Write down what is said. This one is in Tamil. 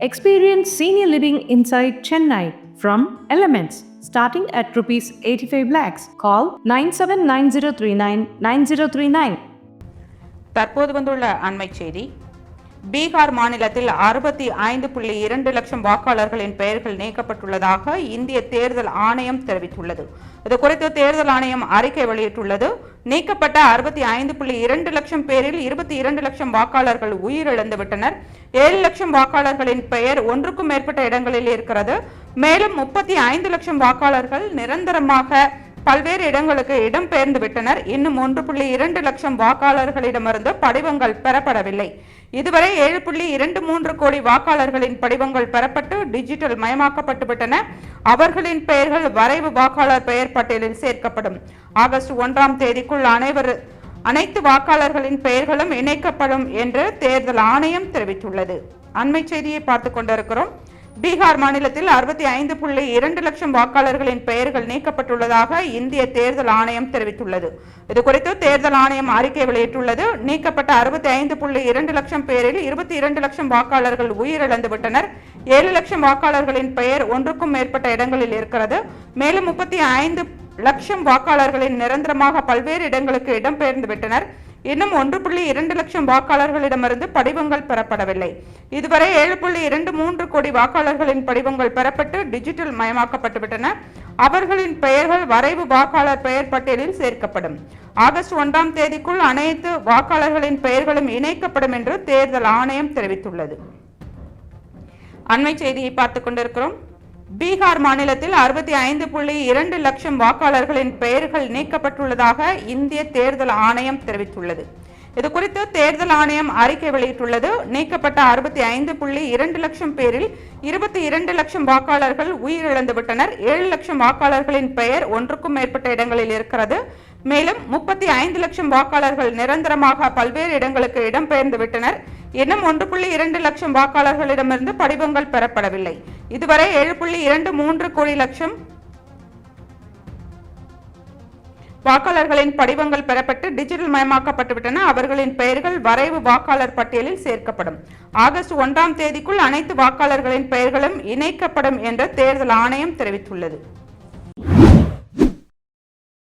Experience senior living inside Chennai from Elements starting at rupees 85 lakhs. Call 979039 9039. தற்போது வந்துள்ள அண்மை செய்தி பீகார் மாநிலத்தில் அறுபத்தி ஐந்து புள்ளி இரண்டு லட்சம் வாக்காளர்களின் பெயர்கள் நீக்கப்பட்டுள்ளதாக இந்திய தேர்தல் ஆணையம் தெரிவித்துள்ளது இது குறித்து தேர்தல் ஆணையம் அறிக்கை வெளியிட்டுள்ளது நீக்கப்பட்ட அறுபத்தி ஐந்து புள்ளி இரண்டு லட்சம் பேரில் இருபத்தி இரண்டு லட்சம் வாக்காளர்கள் உயிரிழந்து விட்டனர் ஏழு லட்சம் வாக்காளர்களின் பெயர் ஒன்றுக்கும் மேற்பட்ட இடங்களில் இருக்கிறது. மேலும் முப்பத்தி ஐந்து லட்சம் வாக்காளர்கள் நிரந்தரமாக பல்வேறு இடங்களுக்கு இடம்பெயர்ந்து விட்டனர். இன்னும் ஒன்று புள்ளி இரண்டு லட்சம் வாக்காளர்களிடமிருந்து படிவங்கள் பெறப்படவில்லை. இதுவரை ஏழு புள்ளி இரண்டு மூன்று கோடி வாக்காளர்களின் படிவங்கள் பெறப்பட்டு டிஜிட்டல் மயமாக்கப்பட்டு விட்டன. அவர்களின் பெயர்கள் வரைவு வாக்காளர் பெயர் பட்டியலில் சேர்க்கப்படும். ஆகஸ்ட் ஒன்றாம் தேதிக்குள் அனைவர் அனைத்து வாக்காளர்களின் பெயர்களும் இணைக்கப்படும் என்று தேர்தல் ஆணையம் தெரிவித்துள்ளது. அண்மை செய்தியை பார்த்து கொண்டிருக்கிறோம். பீகார் மாநிலத்தில் அறுபத்தி ஐந்து புள்ளி இரண்டு லட்சம் வாக்காளர்களின் பெயர்கள் நீக்கப்பட்டுள்ளதாக இந்திய தேர்தல் ஆணையம் தெரிவித்துள்ளது. இது குறித்து தேர்தல் ஆணையம் அறிக்கை வெளியிட்டுள்ளது. நீக்கப்பட்ட அறுபத்தி ஐந்து புள்ளி இரண்டு லட்சம் பேரில் இருபத்தி இரண்டு லட்சம் வாக்காளர்கள் உயிரிழந்து விட்டனர் ஏழு லட்சம் வாக்காளர்களின் பெயர் ஒன்றுக்கும் மேற்பட்ட இடங்களில் இருக்கிறது. மேலும் முப்பத்தி ஐந்து லட்சம் வாக்காளர்களின் நிரந்தரமாக பல்வேறு இடங்களுக்கு இடம்பெயர்ந்து விட்டனர் இன்னும் ஒன்று புள்ளி இரண்டு லட்சம் வாக்காளர்களிடமிருந்து படிவங்கள் பெறப்படவில்லை. இதுவரை ஏழு புள்ளி இரண்டு மூன்று கோடி வாக்காளர்களின் படிவங்கள் பெறப்பட்டு டிஜிட்டல் மயமாக்கப்பட்டுவிட்டன. அவர்களின் பெயர்கள் வரைவு வாக்காளர் பெயர் பட்டியலில் சேர்க்கப்படும். ஆகஸ்ட் ஒன்றாம் தேதிக்குள் அனைத்து வாக்காளர்களின் பெயர்களும் இணைக்கப்படும் என்று தேர்தல் ஆணையம் தெரிவித்துள்ளது. அண்மை செய்தியை பார்த்துக் கொண்டிருக்கிறோம். பீகார் மாநிலத்தில் அறுபத்தி ஐந்து புள்ளி இரண்டு லட்சம் வாக்காளர்களின் பெயர்கள் நீக்கப்பட்டுள்ளதாக இந்திய தேர்தல் ஆணையம் தெரிவித்துள்ளது. இது குறித்து தேர்தல் ஆணையம் அறிக்கை வெளியிட்டுள்ளது. நீக்கப்பட்ட அறுபத்தி ஐந்து புள்ளி இரண்டு லட்சம் பேரில் இருபத்தி இரண்டு லட்சம் வாக்காளர்கள் உயிரிழந்து விட்டனர் ஏழு லட்சம் வாக்காளர்களின் பெயர் ஒன்றுக்கும் மேற்பட்ட இடங்களில் இருக்கிறது. மேலும் முப்பத்தி ஐந்து லட்சம் வாக்காளர்கள் நிரந்தரமாக பல்வேறு இடங்களுக்கு இடம்பெயர்ந்து விட்டனர். இன்னும் ஒன்று புள்ளி இரண்டு லட்சம் வாக்காளர்களிடமிருந்து படிவங்கள் பெறப்படவில்லை. இதுவரை ஏழு புள்ளி இரண்டு மூன்று கோடி லட்சம் வாக்காளர்களின் படிவங்கள் பெறப்பட்டு டிஜிட்டல் மயமாக்கப்பட்டுவிட்டன அவர்களின் பெயர்கள் வரைவு வாக்காளர் பட்டியலில் சேர்க்கப்படும். ஆகஸ்ட் ஒன்றாம் தேதிக்குள் அனைத்து வாக்காளர்களின் பெயர்களும் இணைக்கப்படும் என்று தேர்தல் ஆணையம் தெரிவித்துள்ளது.